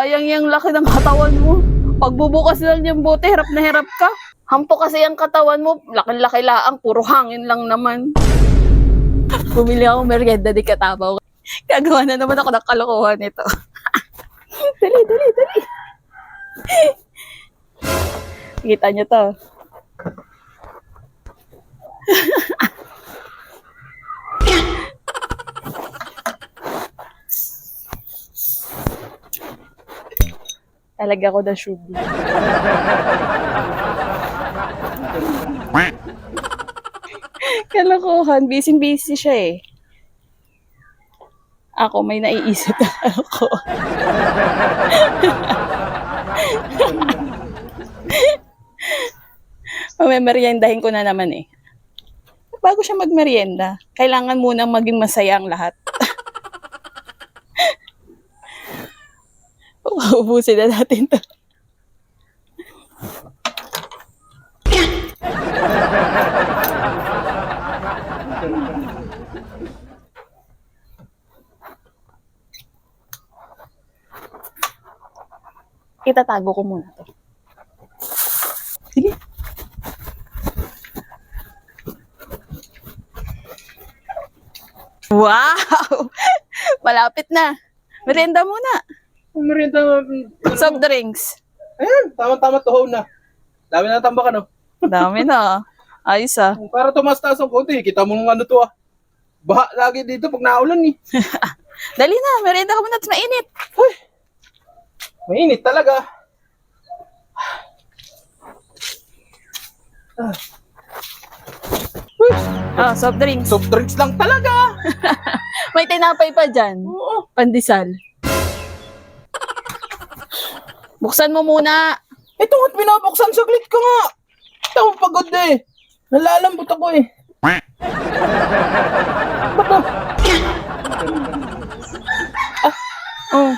Sayang yung laki ng katawan mo. Pagbubukas lang yung bote, hirap na hirap ka. Hampo kasi ang katawan mo, laki-laki laang, puro hangin lang naman. Bumili ako merienda di katabaw. Gagawa na naman ako ng kalokohan nito. dali, dali, dali. Kita niyo to. Talaga ko na shubi. Kalokohan, busy-busy siya eh. Ako, may naiisip na ako. Mamemeriendahin ko na naman eh. Bago siya magmerienda, kailangan muna maging masaya ang lahat. Ubusin na natin to. Itatago ko muna to. Sige. Wow! Malapit na. Merienda muna. Merienda, Soft drinks. ayan, tama-tama tuhaw na. Dami na tambakan, no? Dami na. Ayos ah. Para tumaas-taas ang konti, kita mo nung ano to, ah. Baha lagi dito pag naulan, eh. Dali na, merienda ka muna at mainit. Mainit talaga. Ah. Uy, Ah, soft drinks. soft drinks lang talaga. May tinapay pa dyan. Oo. Pandesal. Buksan mo muna. Ito nga't binabuksan, saglit ka nga. Ito, pagod na eh. Nalalambot ako eh. Ba't na? Oh.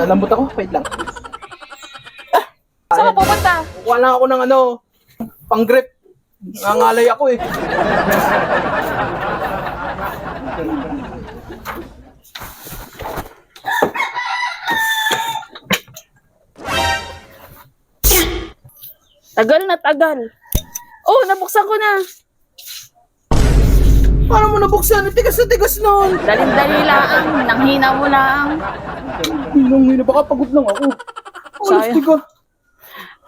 Nalambot ako? Wait lang. Saan ka pupunta? Lang ako ng ano, pang grip. Nangalay ako eh. Tagal na tagal. Oh, nabuksan ko na. Paano mo nabuksan? Tigas na tigas nun. Dalin-dali lang. Nanghina mo lang. Hinong hina, baka pagod lang ako. Sayang.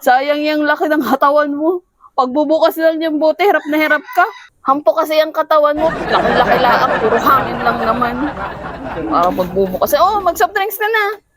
Sayang. yung laki ng katawan mo. Pagbubukas lang yung bote, hirap na hirap ka. Hampo kasi ang katawan mo. Laki-laki laang, puro hangin lang naman. Para pagbubukas. Oh, mag-soft drinks ka na.